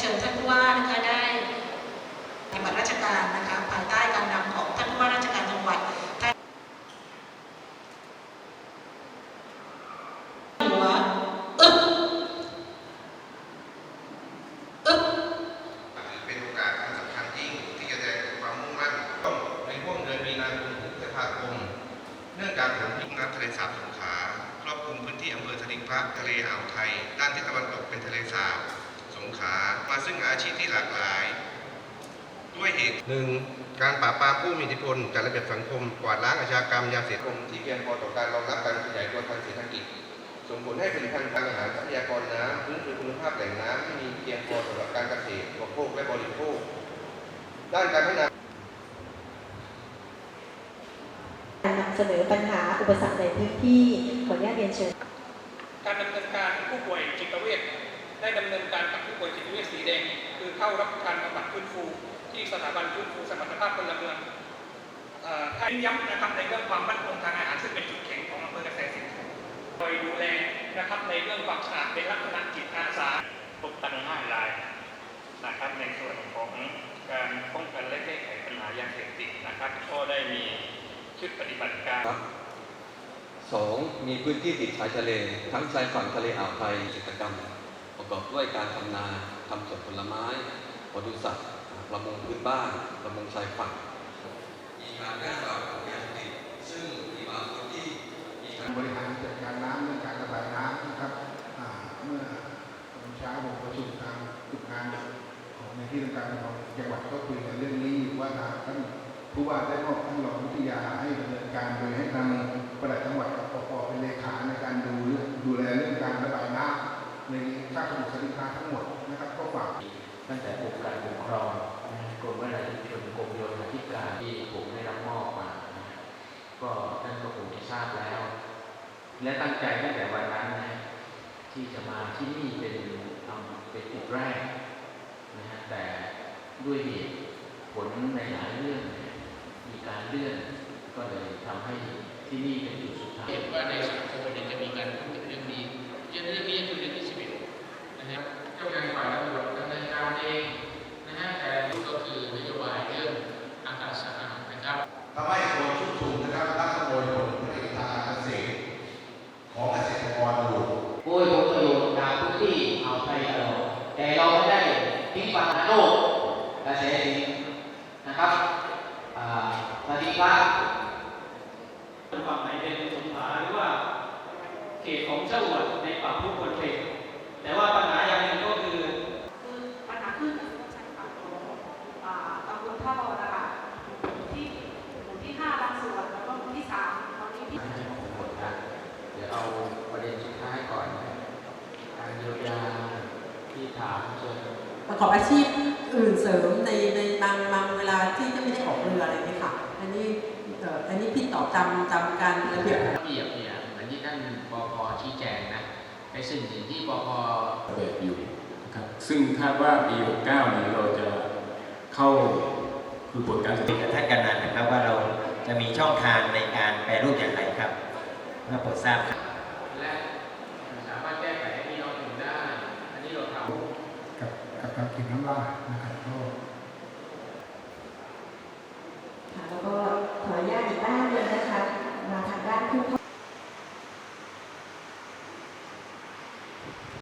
เชิญท่านผู้ว่านะคะได้ปฏิบัติราชการนะคะภายใต้การนำของท่านผู้ว่าราชการจังหวัดท่านหัวอึ๊บอึ๊บเป็นโอกาสที่สำคัญยิ่งที่จะแสดงความมุ่งมั่นต้องในห่วงเดือนมีนาคมถึงพฤษภาคมเนื่องจากฝนที่น้ำทะเลสาบสงขาครอบคลุมพื้นที่อำเภอสลิงพระทะเลอ่าวไทย ด้านทิศตะวันตกเป็นทะเลสาบ งขามาซึ่งอาชีพที่หลากหลาย ด้วยเหตุหนึ่งการปราบปรามผู้มีอิทธิพลจัดระเบียบสังคมกวาดล้างอาชญากรรมยาเสพติดที่เพียงพอต่อการรองรับการขยายตัวทางเศรษฐกิจส่งผลให้ผลิตภัณฑ์ทางอาหารทรัพยากรน้ำพื้นฟูคุณภาพแหล่งน้ำที่มีเพียงพอสำหรับการเกษตรอุปโภคและบริโภค ด้านการพัฒนาการนำเสนอปัญหาอุปสรรคในพื้นที่ขออนุญาตเรียนเชิญ การดำเนินการผู้ป่วยจิตเวช ได้ดำเนินการกับผู้ป่วยจิตเวชสีแดง คือเข้ารับการบำบัดฟื้นฟู ที่สถาบันฟื้นฟูสมรรถภาพพลเมืองเอ่อให้ย้ำนะครับในเรื่องความมั่นคงทางอาหารซึ่งเป็นจุดแข็งของอำเภอกเกษตรสินธุ์โดยดูแลนะครับในเรื่องความสะอาดเป็นลักษณะจิตอาสาพบกันห้ารายนะครับในส่วนของการป้องกันและแก้ไขปัญหายาเสพติดนะครับก็ได้มีชุดปฏิบัติการสองมีพื้นที่ติดชายทะเล ทั้งชายฝั่งทะเลอ่าวไทยกิจกรรม ประกอบด้วยการทำนาทำสวนผลไม้ปศุสัตว์ประมงพื้นบ้านประมงชายฝั่งมีการแพร่ระบาดของยาเสพติดซึ่งมีบางพื้นที่มีการบริหารจัดการน้ำเรื่องการระบายน้ำนะครับอ่าเมื่อตอนเช้าผมประชุมทางจุดงานของในที่ทำการของจังหวัดก็คุยกันเรื่องนี้อยู่ว่าทางท่านผู้ว่าได้มอบท่านรองวิทยาให้ดำเนินการโดยให้ทางปลัดจังหวัดกับปปเป็นเลขา กรมวิทยาชุมชนกรมโยธาธิการที่ผมได้รับมอบมาก็ท่านก็คงจะทราบแล้ว และตั้งใจตั้งแต่วันนั้นนะที่จะมาที่นี่เป็นทำเป็นจุดแรกนะฮะแต่ด้วยเหตุผลในหลายเรื่อง มีการเลื่อนก็เลยทำให้ที่นี่เป็นจุดสุดท้ายเห็นว่าในสังคมเนี่ยจะมีการ ทิ้งปัญหาโลกกระแสสินนะครับอ่าสวัสดีครับฝั่งไหนเป็นสงขลาหรือว่าเขตของจังหวัดในป่าผู้คนเขตแต่ว่าปัญหาอย่างหนึ่งก็คือคือปัญหาคลื่นกระแสชายฝั่งของอ่าตำบลท่าบอนะคะที่หมู่ที่ห้าบางส่วนแล้วก็หมู่ที่สามตอนนี้ที่ไม่ให้ผมหมดนะเดี๋ยวเอาประเด็นสุดท้ายก่อนนะการเยียวยาที่ถามเชิญ ประกอบอาชีพอื่นเสริมในในบางบางเวลาที่จะไม่ได้ออกเรืออะไรไหมคะอันนี้เอ่ออันนี้พี่ตอบจำจำการระเบียบระเบียบเนี่ยเหมือนที่ท่านปพชี้แจงนะในสิ่งที่ปพแบบอยู่นะครับซึ่งคาดว่าปี 69นี้เราจะเข้าคือผลการศึกษากับท่านกำนันนะครับว่าเราจะมีช่องทางในการแปรรูปอย่างไรครับเพื่อโปรดทราบครับ และสามารถแก้ไขให้พี่น้องถึงได้ อันนี้เราทำ กับ กับการกินน้ำลายนะครับก็